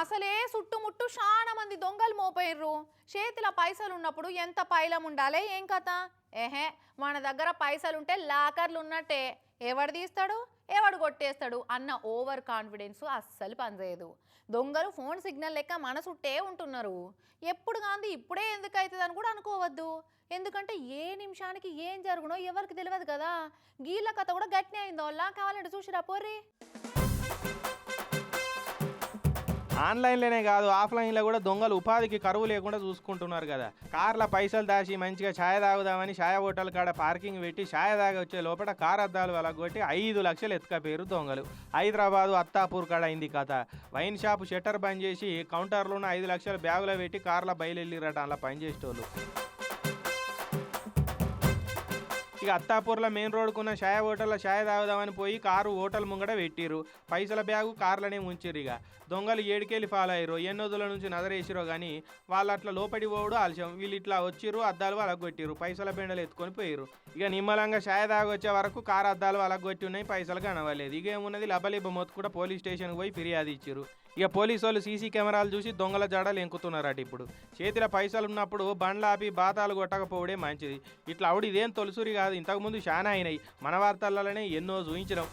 అసలే చుట్టుముట్టు చాలా మంది దొంగలు మోపోయిర్రు చేతిలో పైసలు ఉన్నప్పుడు ఎంత పైలం ఉండాలి ఏం కథ? ఏహే మన దగ్గర పైసలు ఉంటే లాకర్లు ఉన్నట్టే ఎవడు తీస్తాడు? ఎవడు కొట్టేస్తాడు? అన్న ఓవర్ కాన్ఫిడెన్స్ అస్సలు పనిచేయదు. దొంగలు ఫోన్ సిగ్నల్ లెక్క మన చుట్టే ఉంటున్నారు. ఎప్పుడు కాంది ఇప్పుడే ఎందుకు అవుతుంది అని కూడా అనుకోవద్దు. ఎందుకంటే ఏ నిమిషానికి ఏం జరుగునో ఎవరికి తెలియదు కదా. గీళ్ళ కథ కూడా గట్టినే అయిందో. అలా కావాలంటే చూసిరా పోర్రీ. ఆన్లైన్లోనే కాదు ఆఫ్లైన్లో కూడా దొంగలు ఉపాధికి కరువు లేకుండా చూసుకుంటున్నారు కదా. కార్ల పైసలు దాచి మంచిగా ఛాయ్ తాగుదామని ఛాయ్ హోటల్ కాడ పార్కింగ్ పెట్టి ఛాయ్ తాగి వచ్చే లోపల కార్ అద్దాలు కొట్టి ఐదు లక్షలు ఎత్తుకపోయారు దొంగలు. హైదరాబాదు అత్తాపూర్ కాడ అయింది కథ. వైన్ షాప్ షట్టర్ బంద్ చేసి కౌంటర్లోనే ఐదు లక్షలు బ్యాగులో పెట్టి కార్ల బయలుదేరిరట అలా పనిచేసేటోళ్ళు. ఇక అత్తాపూర్లో మెయిన్ రోడ్కున్న షాయ హోటల్లో షాయ తాగుదామని పోయి కారు హోటల్ ముంగట పెట్టిరు పైసల బ్యాగు కార్లనే ఉంచిర్రు ఇక. దొంగలు ఏడుకెళ్ళి ఫాలో అయ్యారు ఎన్నోదుల నుంచి నదరేసిరో కానీ వాళ్ళు అట్లా లోపడి పోవడం ఆలస్యం. వీళ్ళు ఇట్లా వచ్చిర్రు అద్దాలు అలగొట్టిరు పైసల బెండలు ఎత్తుకొని పోయిర్రు. ఇక నిమ్మలంగా షాయ తాగొచ్చే వరకు కారు అద్దాలు అలగొట్టి ఉన్నాయి పైసలు కనవలేదు ఇక ఏమున్నది? మొత్తు కూడా పోలీస్ స్టేషన్కి పోయి ఫిర్యాదు ఇచ్చిర్రు. ఇక పోలీసు వాళ్ళు సీసీ కెమెరాలు చూసి దొంగల జాడలు ఎంకుతున్నారట ఇప్పుడు. చేతిలో పైసలు ఉన్నప్పుడు బండ్లు ఆపి బాతాలు కొట్టకపోవడే మంచిది. ఇట్లా ఆవిడ ఇదేం తొలుసురిగా కాదు. ఇంతకుముందు చాలా అయినాయి. మన వార్తలలోనే ఎన్నో చూయించడం